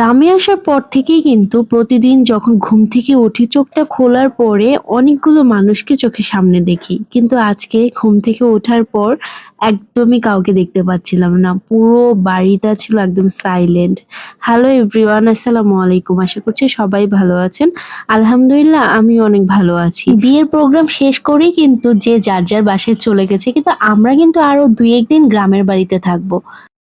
গ্রামে আসার পর থেকেই কিন্তু প্রতিদিন যখন ঘুম থেকে উঠি, চোখটা খোলার পরে অনেকগুলো মানুষকে চোখের সামনে দেখি। কিন্তু আজকে ঘুম থেকে ওঠার পর একদমই কাউকে দেখতে পাচ্ছিলাম না। পুরো বাড়িটা ছিল একদম সাইলেন্ট হ্যালো এভরিওয়ান আসসালামু আলাইকুম। আশা করছি সবাই ভালো আছেন। আলহামদুলিল্লাহ আমি অনেক ভালো আছি। বিয়ের প্রোগ্রাম শেষ করেই কিন্তু যে যার যার বাসায় চলে গেছে, কিন্তু আমরা কিন্তু আরও দুই একদিন গ্রামের বাড়িতে থাকব।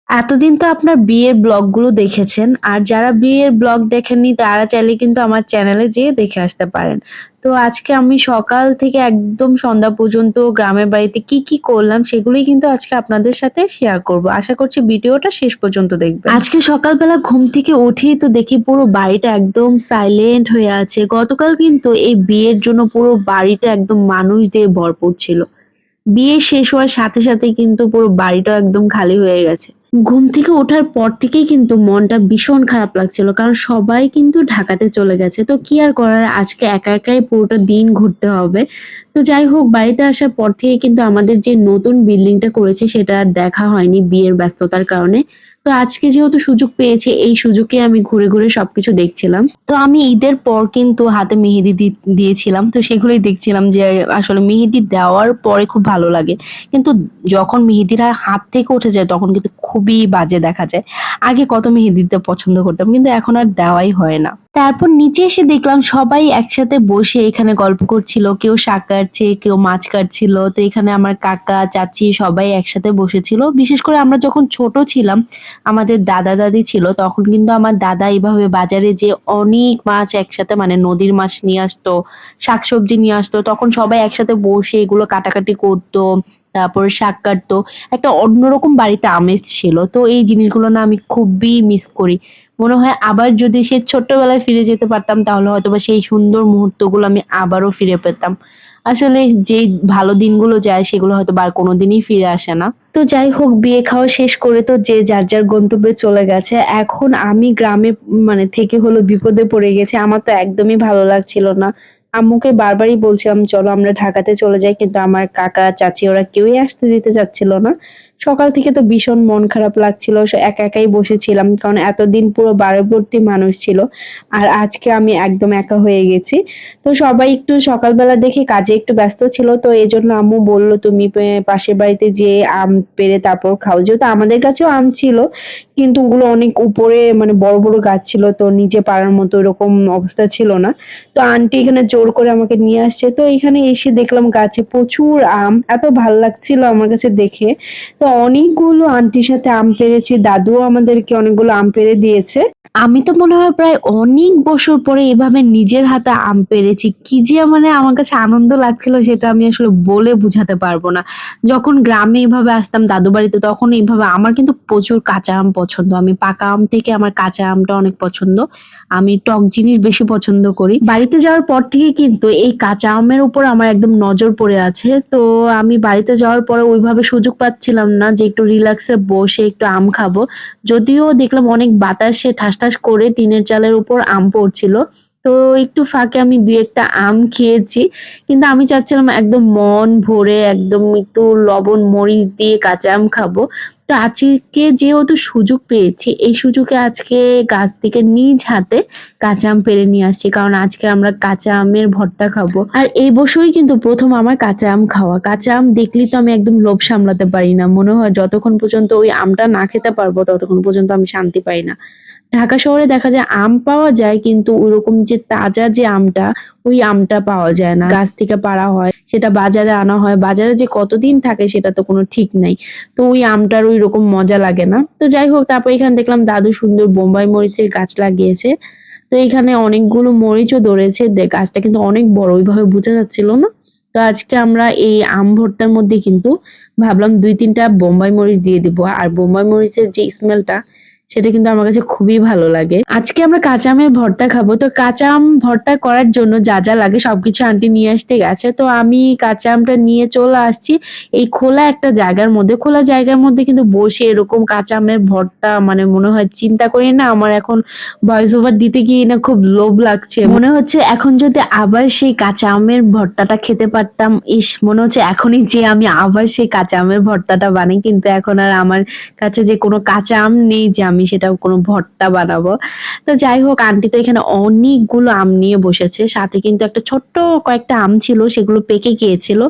এতদিন তো আপনার বিয়ের ব্লগগুলো দেখেছেন, আর যারা বিয়ের ব্লগ দেখেননি তারা চাইলে কিন্তু আমার চ্যানেলে যেয়ে দেখে আসতে পারেন। তো আজকে আমি সকাল থেকে একদম সন্ধ্যা পর্যন্ত গ্রামের বাড়িতে কি কি করলাম সেগুলোই কিন্তু আজকে আপনাদের সাথে শেয়ার করব। আশা করছি ভিডিওটা শেষ পর্যন্ত দেখবেন। আজকে সকালবেলা ঘুম থেকে উঠেই তো দেখি পুরো বাড়িটা একদম সাইলেন্ট হয়ে আছে। গতকাল কিন্তু এই বিয়ের জন্য পুরো বাড়িটা একদম মানুষ দিয়ে ভরপুর ছিল। বিয়ে শেষ হওয়ার সাথে সাথে কিন্তু পুরো বাড়িটা একদম খালি হয়ে গেছে। ঘুম থেকে ওঠার পর থেকেই কিন্তু মনটা ভীষণ খারাপ লাগছিল, কারণ সবাই কিন্তু ঢাকাতে চলে গেছে। তো কি আর করার, আজকে একা একাই পুরোটা দিন ঘুরতে হবে। তো যাই হোক, বাড়িতে আসার পর থেকে কিন্তু আমাদের যে নতুন বিল্ডিংটা করেছে, সেটা দেখা হয়নি বিয়ের ব্যস্ততার কারণে। তো আজকে যেহেতু সুযোগ পেয়েছে, এই সুযোগে আমি ঘুরে ঘুরে সবকিছু দেখছিলাম। তো আমি ঈদের পর কিন্তু হাতে মেহেদি দিয়েছিলাম। তো সেগুলোই দেখছিলাম যে, আসলে মেহেদি দেওয়ার পরে খুব ভালো লাগে। কিন্তু যখন মেহেদিরা হাত থেকে উঠে যায়, তখন কিন্তু খুবই বাজে দেখা যায়। আগে কত মেহেদিতে দিতে পছন্দ করতাম, কিন্তু এখন আর দেওয়াই হয় না। তারপর নিচে এসে দেখলাম সবাই একসাথে বসে এখানে গল্প করছিল। কেউ শাক কাটছে, কেউ মাছ কাটছিল। তো এখানে আমার কাকা, চাচি সবাই একসাথে বসেছিল। বিশেষ করে আমরা যখন ছোট ছিলাম, আমাদের দাদা দাদি ছিল, তখন কিন্তু আমার দাদা এইভাবে বাজারে যে অনেক মাছ একসাথে মানে নদীর মাছ নিয়ে আসতো, শাকসবজি নিয়ে আসতো, তখন সবাই একসাথে বসে এগুলো কাটাকাটি করতো। তারপরে শাক কাটতো। একটা অন্যরকম বাড়িতে আমেজ ছিল। তো এই জিনিসগুলো না আমি খুবই মিস করি। মনে হয় আবার যদি সে ছোট্টবেলায় ফিরে যেতে পারতাম, তাহলে হয়তো বা সেই সুন্দর মুহূর্তগুলো আমি আবারও ফিরে পেতাম। আসলে যে ভালো দিনগুলো যায়, সেগুলো হয়তো বা আর কোনোদিনই ফিরে আসে না। তো যাই হোক, বিয়ে খাওয়া শেষ করে তো যে যার যার গন্তব্যে চলে গেছে, এখন আমি গ্রামে মানে থেকে হলো বিপদে পড়ে গেছে। আমার তো একদমই ভালো লাগছিল না। আম্মুকে বারবারই বলছিলাম, চলো আমরা ঢাকাতে চলে যাই। কিন্তু আমার কাকা, চাচি ওরা কেউই আসতে দিতে চাচ্ছিল না। সকাল থেকে তো ভীষণ মন খারাপ লাগছিল একা একাই বসেছিলাম, কারণ এতদিন পুরো বারবর্তী মানুষ ছিল, আর আজকে আমি একদম একা হয়ে গেছি। তো সবাই একটু সকালবেলা দেখে কাজে একটু ব্যস্ত ছিল, তো এই জন্য আম্মু বলল, তুমি পাশের বাড়িতে যে আম পেরে তারপর খাও। যেহেতু আমাদের কাছেও আম ছিল, কিন্তু ওগুলো অনেক উপরে মানে বড় বড় গাছ ছিল, তো নিচে পাড়ার মতো এরকম অবস্থা ছিল না। তো আন্টি এখানে জোর করে আমাকে নিয়ে আসছে, তো এখানে এসে দেখলাম গাছে প্রচুর আম, এত ভালো লাগছিল আমার কাছে দেখে। তো অনেকগুলো আন্টির সাথে আম পেরেছি, দাদুও আমাদেরকে অনেকগুলো আম পেরে দিয়েছে। আমি তো মনে হয় প্রায় অনেক বছর পরে এভাবে নিজের হাতে আম পেরেছি। কি যে মানে আমার কাছে আনন্দ লাগছিল সেটা আমি আসলে বলে বুঝাতে পারব না। যখন গ্রামে এইভাবে আসতাম দাদু বাড়িতে তখন এইভাবে আমার কিন্তু প্রচুর কাঁচা আম পছন্দ। আমি পাকা আম থেকে আমার কাঁচা আমটা অনেক পছন্দ। আমি টক জিনিস বেশি পছন্দ করি। বাড়িতে যাওয়ার পর থেকে কিন্তু এই কাঁচা আমের উপর আমার একদম নজর পড়ে আছে। তো আমি বাড়িতে যাওয়ার পরে ওইভাবে সুযোগ পাচ্ছিলাম না যে একটু রিল্যাক্সে বসে একটু আম খাব। যদিও দেখলাম অনেক বাতাসে ঠাস ঠাস করে টিনের চালের উপর আম পড়ছিল। তো একটু ফাঁকে আমি দুই একটা আম খেয়েছি। কিন্তু আমি চাচ্ছিলাম একদম মন ভরে একদম একটু লবণ, মরিচ দিয়ে কাঁচা আম খাব। তো আজকে যেহেতু সুযোগ পেয়েছি, এই সুযোগে আজকে গাছ থেকে নিজ হাতে কাঁচা আম পেরে নিয়ে আসছি। কারণ আজকে আমরা কাঁচা আমের ভর্তা খাব। আর এই বছরই কিন্তু প্রথম আমার কাঁচা আম খাওয়া। কাঁচা আম দেখলেই তো আমি একদম লোভ সামলাতে পারি না। মনে হয় যতক্ষণ পর্যন্ত ওই আমটা না খেতে পারব, ততক্ষণ পর্যন্ত আমি শান্তি পাই না। ঢাকা শহরে দেখা যায় আম পাওয়া যায়, কিন্তু ওরকম যে তাজা যে আমটা, ওই আমটা পাওয়া যায় না। গাছ থেকে পাড়া হয়, সেটা বাজারে আনা হয়। বাজারে যে কতদিন থাকে সেটা তো কোনো ঠিক নাই। তো ওই আমটার ওই রকম মজা লাগে না। তো যাই হোক, তারপর এখানে দেখলাম দাদু সুন্দর বোম্বাই মরিচের গাছ লাগিয়েছে। তো এখানে অনেকগুলো মরিচও ধরেছে। গাছটা কিন্তু অনেক বড়, ওইভাবে বোঝা যাচ্ছিল না। তো আজকে আমরা এই আম ভর্তার মধ্যে কিন্তু ভাবলাম দুই তিনটা বোম্বাই মরিচ দিয়ে দিব। আর বোম্বাই মরিচের যে স্মেলটা সেটা কিন্তু আমার কাছে খুবই ভালো লাগে। আজকে আমরা কাঁচা আমের ভর্তা খাব। তো কাঁচা আম ভর্তা করার জন্য যা যা লাগে সবকিছু আন্টি নিয়ে আসতে গেছে। তো আমি কাঁচা আমটা নিয়ে চলে আসছি। এই খোলা একটা জায়গার মধ্যে, খোলা জায়গার মধ্যে কিন্তু বসে এরকম কাঁচা আমের ভর্তা মানে মনে হয় চিন্তা করি না, আমার এখন ভয়েস ওভার দিতে গিয়ে না খুব লোভ লাগছে। মনে হচ্ছে এখন যদি আবার সেই কাঁচা আমের ভর্তাটা খেতে পারতাম, ইস, মনে হচ্ছে এখনই যে আমি আবার সেই কাঁচা আমের ভর্তাটা বানাই। কিন্তু এখন আর আমার কাছে যে কোনো কাঁচা আম নেই যে আমি আমি সেটা কোনো ভর্তা বানাবো। তো যাই হোক, আন্টি তো এখানে অনেকগুলো আম নিয়ে বসেছে। সাথে কিন্তু একটা ছোট্ট কয়েকটা আম ছিল, সেগুলো পেকে গিয়েছিল।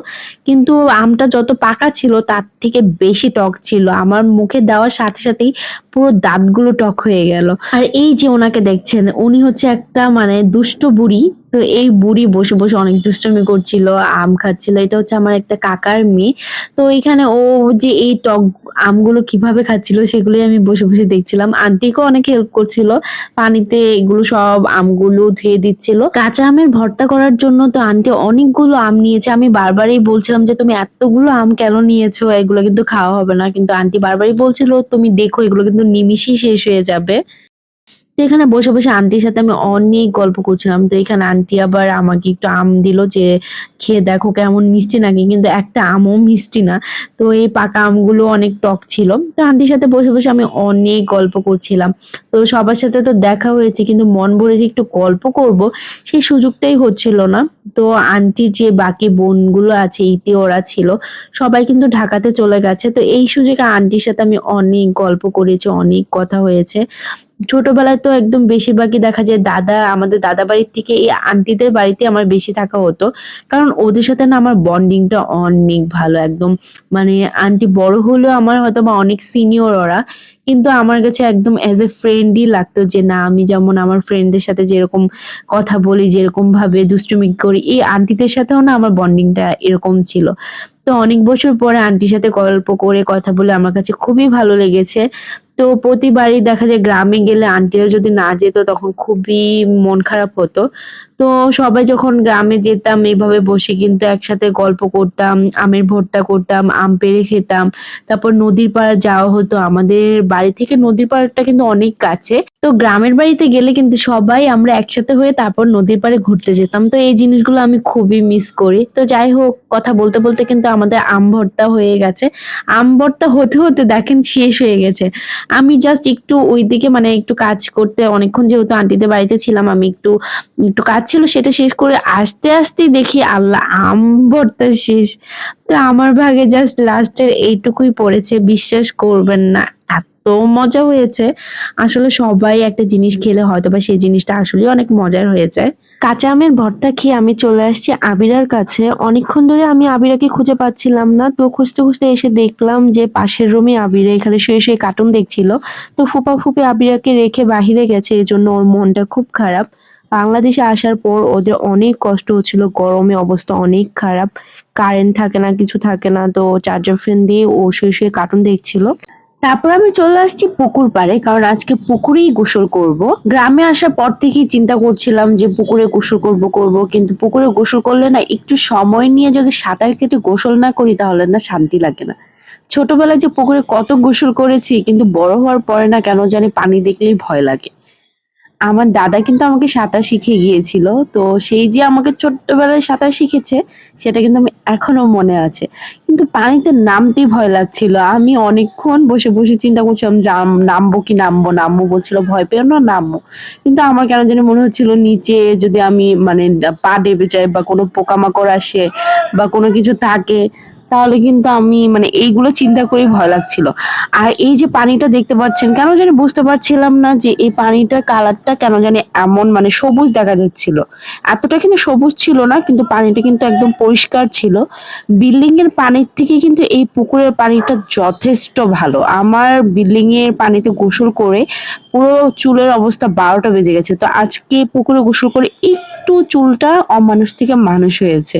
কিন্তু আমটা যত পাকা ছিল, তার থেকে বেশি টক ছিল। আমার মুখে দেওয়ার সাথে সাথেই পুরো দাঁতগুলো টক হয়ে গেল। আর এই যে ওনাকে দেখছেন, উনি হচ্ছে একটা মানে দুষ্ট বুড়ি। তো এই বুড়ি বসে বসে অনেক দুষ্টমি করছিল, আম খাচ্ছিল। এটা হচ্ছে আমার একটা কাকার মেয়ে। তো এখানে ও যে এই টক আমগুলো কীভাবে খাচ্ছিল সেগুলোই আমি বসে বসে দেখছিলাম। আন্টিকেও অনেক হেল্প করছিল, পানিতে এগুলো সব আমগুলো ধুয়ে দিচ্ছিল। কাঁচা আমের ভর্তা করার জন্য তো আন্টি অনেকগুলো আম নিয়েছে। আমি বারবারই বলছিলাম যে, তুমি এতগুলো আম কেন নিয়েছো? এগুলো কিন্তু খাওয়া হবে না। কিন্তু আন্টি বারবারই বলছিল, তুমি দেখো, এগুলো কিন্তু নিমিষেই শেষ হয়ে যাবে। তো এখানে বসে বসে আন্টির সাথে আমি অনেক গল্প করছিলাম। তো এখানে আন্টি আবার আমাকে একটু আম দিল যে, খেয়ে দেখো কেমন মিষ্টি নাকি? কিন্তু একটা আমও মিষ্টি না। তো এই পাকা আমগুলো অনেক টক ছিল। তো আন্টির সাথে বসে বসে আমি অনেক গল্প করছিলাম। তো সবার সাথে তো দেখা হয়েছে, কিন্তু মন ভরে যে একটু গল্প করব, সেই সুযোগটাই হচ্ছিল না। তো আন্টির যে বাকি বোনগুলো আছে, ইতি ওরা ছিল, সবাই কিন্তু ঢাকাতে চলে গেছে। তো এই সুযোগে আন্টির সাথে আমি অনেক গল্প করেছি, অনেক কথা হয়েছে। ছোটবেলায় তো একদম বেশিরভাগই দেখা যায় দাদা, আমাদের দাদা বাড়ির থেকে এই আন্টিদের বাড়িতে আমার বেশি থাকা হতো। কারণ ওদের সাথে না আমার বন্ডিংটা অনেক ভালো, একদম মানে আন্টি বড় হলেও আমার হয়তো বা অনেক সিনিয়র ওরা। কিন্তু আমার কাছে একদম অ্যাজ এ ফ্রেন্ডই লাগতো যে না, আমি যেমন আমার ফ্রেন্ডদের সাথে যেরকম কথা বলি, যেরকম ভাবে দুষ্টুমি করি, এই আন্টিদের সাথেও না আমার বন্ডিংটা এরকম ছিল। তো অনেক বছর পরে আন্টির সাথে গল্প করে কথা বলে আমার কাছে খুবই ভালো লেগেছে। তো প্রতিবারই দেখা যায় গ্রামে গেলে আন্টিরা যদি না যেত তখন খুবই মন খারাপ হতো। তো সবাই যখন গ্রামে যেতাম, এইভাবে বসে কিন্তু একসাথে গল্প করতাম, আমের ভর্তা করতাম, আম পেড়ে খেতাম, তারপর নদীর পাড় যাওয়া হতো, আমাদের বাড়ি থেকে নদীর পাড়টা কিন্তু অনেক কাছে। তো গ্রামের বাড়িতে গেলে কিন্তু সবাই আমরা একসাথে হয়ে তারপর নদীর পাড়ে ঘুরতে যেতাম। তো এই জিনিসগুলো আমি খুবই মিস করি। তো যাই হোক, কথা বলতে বলতে কিন্তু আমাদের আম ভর্তা হয়ে গেছে। আম ভর্তা হতে হতে দেখেন শেষ হয়ে গেছে। আমি জাস্ট একটু ওইদিকে মানে একটু কাজ করতে, অনেকক্ষণ যেহেতু আন্টিদের বাড়িতে ছিলাম, আমি একটু একটু কাজ ছিল সেটা শেষ করে আস্তে আস্তে দেখি, আল্লাহ, আম ভর্তা শেষ। তো আমার ভাগে জাস্ট লাস্টের এইটুকুই পড়েছে, বিশ্বাস করবেন না। মজা হয়েছে। আসলে সবাই একটা জিনিস খেলে হয়তো বা সেই জিনিসটা আসলে অনেক মজার হয়ে যায় কাঁচা আমের ভর্তা খেয়ে আমি চলে আসছি আবিরার কাছে। অনেকক্ষণ ধরে আমি আবিরাকে খুঁজে পাচ্ছিলাম না। তো খুঁজতে খুঁজতে এসে দেখলাম যে পাশের রুমে আবিরা, এখানে শুয়ে শুয়ে কার্টুন দেখছিল। তো ফুপা ফুপি আবিরাকে রেখে বাহিরে গেছে। এই জন্য ওর মনটা খুব খারাপ। বাংলাদেশে আসার পর ওদের অনেক কষ্ট হচ্ছিল। গরমে অবস্থা অনেক খারাপ। কারেন্ট থাকে না, কিছু থাকে না। তো চার্জার ফ্যান দিয়ে ও শুয়ে শুয়ে কার্টুন দেখছিল। তারপর আমি চলে আসছি পুকুর পাড়ে, কারণ আজকে পুকুরেই গোসল করব। গ্রামে আসার পর থেকেই চিন্তা করছিলাম যে পুকুরে গোসল করব করব, কিন্তু পুকুরে গোসল করলে না একটু সময় নিয়ে যদি সাঁতার কেটে গোসল না করি তাহলে না শান্তি লাগে না। ছোটবেলায় যে পুকুরে কত গোসল করেছি, কিন্তু বড় হওয়ার পরে না কেন জানি পানি দেখলেই ভয় লাগে। আমার দাদা কিন্তু আমাকে সাঁতার শিখিয়ে গিয়েছিল, তো সেই যে আমাকে ছোট্টবেলায় সাঁতার শিখেছে, সেটা কিন্তু আমি এখনও মনে আছে। কিন্তু পানিতে নামতেই ভয় লাগছিল। আমি অনেকক্ষণ বসে বসে চিন্তা করছিলাম জাম- নামবো কি নামবো নামবো বলছিল, ভয় পেও না নামবো কিন্তু আমার কেন যেন মনে হচ্ছিল নিচে যদি আমি মানে পা ডেবে যাই বা কোনো পোকামাকড় আসে বা কোনো কিছু থাকে তাহলে কিন্তু আমি মানে এইগুলো চিন্তা করেই ভয় লাগছিল। আর এই যে পানিটা দেখতে পাচ্ছেন, কেন জানি বুঝতে পারছিলাম না যে এই পানিটার কালারটা কেন জানি এমন মানে সবুজ দেখা যাচ্ছিল। এতটা কিন্তু সবুজ ছিল না, কিন্তু পানিটা কিন্তু একদম পরিষ্কার ছিল। বিল্ডিং এর পানির থেকে কিন্তু এই পুকুরের পানিটা যথেষ্ট ভালো। আমার বিল্ডিং এর পানিতে গোসল করে পুরো চুলের অবস্থা বারোটা বেজে গেছে। তো আজকে পুকুরে গোসল করে একটু চুলটা অমানুষ থেকে মানুষ হয়েছে।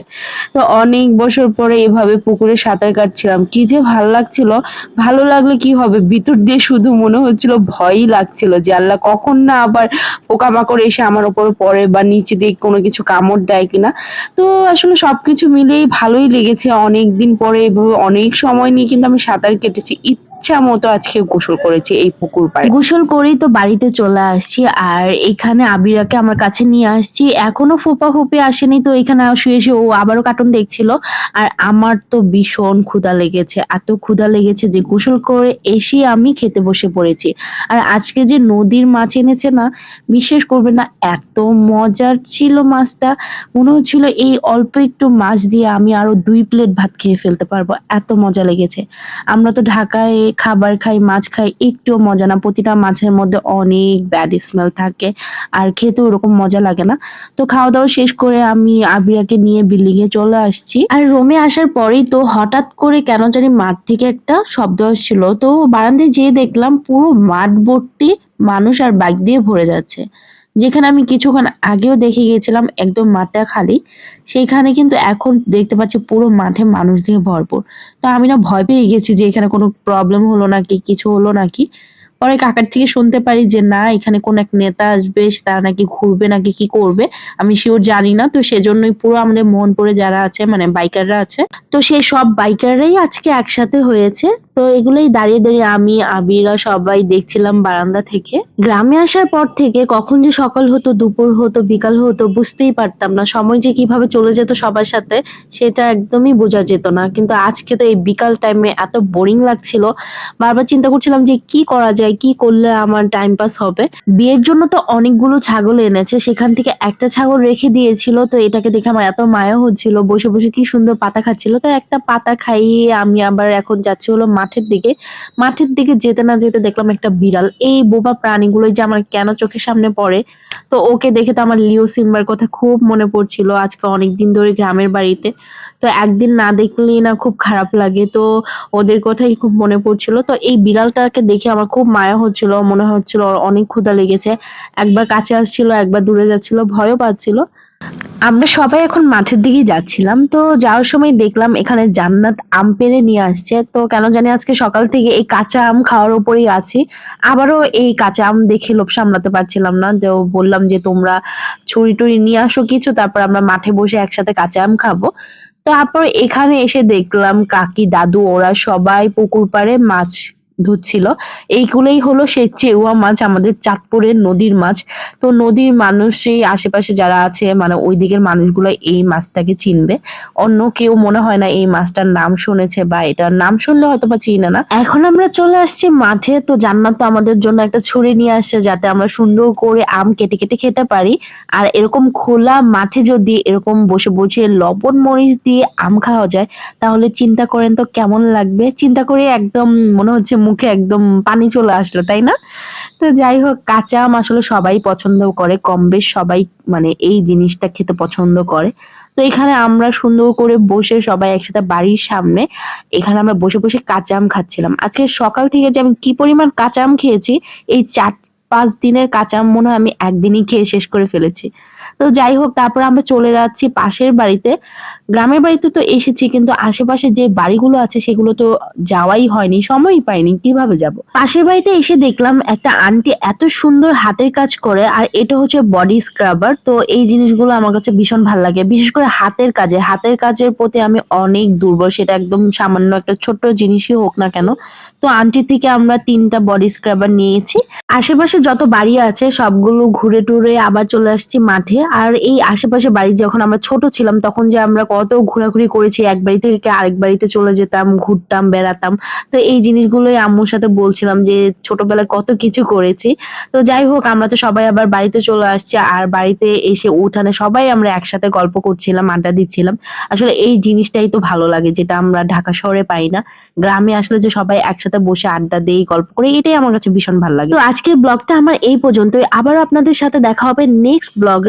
তো অনেক বছর পরে এভাবে পুকুরে সাঁতার কাটছিলাম। কি যে ভালো লাগছিল। ভালো লাগলে কি হবে? ভিতর দিয়ে শুধু মনে হচ্ছিল ভয়ই লাগছিল যে আল্লাহ কখন না আবার পোকামাকড় এসে আমার ওপর পড়ে বা নিচে দিয়ে কোনো কিছু কামড় দেয় কিনা। তো আসলে সবকিছু মিলেই ভালোই লেগেছে। অনেক দিন পরে এভাবে অনেক সময় নিয়ে কিন্তু আমি সাঁতার কেটেছি। ইচ্ছা মতো আজকে গোসল করেছি এই পুকুর পাড়ে। গোসল করেই তো বাড়িতে চলে আসছি আর এখানে আবিরাকে আমার কাছে নিয়ে আসছি। এখনও ফোপা ফুপি আসেনি তো এখানে শুয়ে শুয়ে ও আবারও কার্টুন দেখছিল। আর আমার তো ভীষণ ক্ষুধা লেগেছে, এত ক্ষুধা লেগেছে যে গোসল করে এসে আমি খেতে বসে পড়েছি। আর আজকে যে নদীর মাছ এনেছে না, বিশ্বাস করবে না, এত মজার ছিল মাছটা। মনে হচ্ছিল এই অল্প একটু মাছ দিয়ে আমি আরও দুই প্লেট ভাত খেয়ে ফেলতে পারব, এত মজা লেগেছে। আমরা তো ঢাকায় খাবার খাই, মাছ খাই একটু মজা না। প্রতিটা মাছের মধ্যে অনেক ব্যাড স্মেল থাকে আর খেতে ওরকম মজা লাগে না। তো খাওয়া দাওয়া শেষ করে আমি আবিরাকে নিয়ে বিল্ডিং এ চলে আসছি। আর রোমে আসার পরেই তো হঠাৎ করে কেন জানি মাঠ থেকে একটা শব্দ আসছিল। তো বারান্দায় যেয়ে দেখলাম পুরো মাঠ ভর্তি মানুষ আর বাইক দিয়ে ভরে যাচ্ছে। যেখানে আমি কিছুক্ষণ আগেও দেখে গিয়েছিলাম একদম মাঠটা খালি, সেইখানে কিন্তু এখন দেখতে পাচ্ছি পুরো মাঠে মানুষ দিয়ে ভরপুর। তো আমি না ভয় পেয়ে গেছি যে এখানে কোনো প্রবলেম হলো নাকি, কিছু হলো নাকি। পরে কাকার থেকে শুনতে পারি যে না, এখানে কোন এক নেতা আসবে তারা নাকি ঘুরবে নাকি, কি করবে, আমি শিওর জানি না। তো সেজন্যই পুরো আমাদের মোহনপুরে যারা আছে মানে বাইকাররা আছে, তো সেই সব বাইকাররাই আজকে একসাথে হয়েছে। তো এগুলোই দাঁড়িয়ে দাঁড়িয়ে আমি, আবিরা সবাই দেখছিলাম বারান্দা থেকে। গ্রামে আসার পর থেকে কখন যে সকাল হতো, দুপুর হতো, বিকাল হতো, বুঝতেই পারতাম না। সময় যে কীভাবে চলে যেত সবার সাথে, সেটা একদমই বোঝা যেত না। কিন্তু আজকে তো এই বিকাল টাইমে এত বোরিং লাগছিল। বারবার চিন্তা করছিলাম যে কি করা যায়, কি করলে আমার টাইম পাস হবে? বিয়ের জন্য তো অনেকগুলো ছাগল এনেছে। সেখান থেকে একটা ছাগল রেখে দিয়েছিল। তো এটাকে দেখে আমার এত মায়া হচ্ছিল। বসে বসে কি সুন্দর পাতা খাচ্ছিল। তো একটা পাতা খাইয়ে আমি আবার এখন যাচ্ছি হলো মাঠের দিকে মাঠের দিকে যেতে না যেতে দেখলাম একটা বিড়াল। এই বোবা প্রাণীগুলোই যে আমার কেন চোখের সামনে পড়ে? তো ওকে দেখে তো আমার লিও সিম্বার কথা খুব মনে পড়ছিল আজকে অনেক দিন ধরে গ্রামের বাড়িতে। তো একদিন না দেখলেই না খুব খারাপ লাগে, তো ওদের কথাই খুব মনে পড়ছিল। তো এই বিড়ালটাকে দেখে আমার খুব মায়া হচ্ছিল, মনে হচ্ছিল অনেক ক্ষুধা লেগেছে। একবার কাছে আসছিল, একবার দূরে যাচ্ছিল, ভয়ও পাচ্ছিল। আমরা সবাই এখন মাঠের দিকেই যাচ্ছিলাম, তো যাওয়ার সময় দেখলাম এখানে জান্নাত আম পেড়ে নিয়ে আসছে, তো কেন জানি আজকে সকাল থেকে এই কাঁচা আম খাওয়ার উপরেই আছি। আবারও এই কাঁচা আম দেখে লোভ সামলাতে পারছিলাম না, তো বললাম যে তোমরা ছুরি টুরি নিয়ে আসো কিছু, তারপর আমরা মাঠে বসে একসাথে কাঁচা আম খাব। তারপর এখানে এসে দেখলাম কাকি, দাদু, ওরা সবাই পুকুর পাড়ে মাছ ধুচ্ছিল এইগুলোই হলো সেই চেউয়া মাছ, আমাদের চাঁদপুরের নদীর মাছ। তো নদীর মানুষ সেই আশেপাশে যারা আছে মানে ওই দিকের মানুষগুলো এই মাছটাকে চিনবে। অন্য কেউ মনে হয় না এই মাছটার নাম শুনেছে বা এটার নাম শুনলে হয়তো বা চিনে না। এখন আমরা চলে আসছি মাঠে। তো জান্নাত তো আমাদের জন্য একটা ছুরি নিয়ে আসছে যাতে আমরা সুন্দর করে আম কেটে কেটে খেতে পারি। আর এরকম খোলা মাঠে যদি এরকম বসে বসে লবণ মরিচ দিয়ে আম খাওয়া যায়, তাহলে চিন্তা করেন তো কেমন লাগবে? চিন্তা করে একদম মনে হচ্ছে মুখে একদম পানি চলে আসলো, তাই না? তো যাই হোক, কাঁচা আম আসলে সবাই পছন্দ করে, কম বেশ সবাই মানে এই জিনিসটা খেতে পছন্দ করে। তো এখানে আমরা সুন্দর করে বসে সবাই একসাথে বাড়ির সামনে, এখানে আমরা বসে বসে কাঁচা আম খাচ্ছিলাম। আজকে সকাল থেকে যে আমি কি পরিমাণ কাঁচা আম খেয়েছি, এই চার পাঁচ দিনের কাঁচা আম মনে হয় আমি একদিনই খেয়ে শেষ করে ফেলেছি। তো যাই হোক, তারপর আমরা চলে যাচ্ছি পাশের বাড়িতে। গ্রামের বাড়িতে তো এসেছি, কিন্তু আশেপাশে যে বাড়িগুলো আছে সেগুলো তো যাওয়াই হয়নি, সময়ই পাইনি, কীভাবে যাব? পাশের বাড়িতে এসে দেখলাম একটা আন্টি এত সুন্দর হাতের কাজ করে, আর এটা হচ্ছে বডি স্ক্রাবার। তো এই জিনিসগুলো আমার কাছে ভীষণ ভালো লাগে, বিশেষ করে হাতের কাজে। হাতের কাজের প্রতি আমি অনেক দুর্বল, সেটা একদম সামান্য একটা ছোট্ট জিনিসই হোক না কেন। তো আন্টি থেকে আমরা তিনটা বডি স্ক্রাবার নিয়েছি। আশেপাশে যত বাড়ি আছে, সবগুলো ঘুরে টুরে আবার চলে আসছি মাঠে। আর এই আশেপাশে বাড়ি যখন আমরা ছোট ছিলাম, তখন যে আমরা কত ঘোরাঘুরি করেছি, এক বাড়ি থেকে আরেক বাড়িতে চলে যেতাম, ঘুরতাম, বেড়াতাম। তো এই জিনিসগুলোই আম্মুর সাথে বলছিলাম যে ছোটবেলায় কত কিছু করেছি। তো যাই হোক, আমরা তো সবাই আবার বাড়িতে চলে আসছি আর বাড়িতে এসে উঠানে সবাই আমরা একসাথে গল্প করছিলাম, আড্ডা দিচ্ছিলাম। আসলে এই জিনিসটাই তো ভালো লাগে, যেটা আমরা ঢাকা শহরে পাই না। গ্রামে আসলে যে সবাই একসাথে বসে আড্ডা দেই, গল্প করে, এটাই আমার কাছে ভীষণ ভালো লাগে। তো আজকের ব্লগটা আমার এই পর্যন্তই। আবার আপনাদের সাথে দেখা হবে নেক্সট ব্লগে।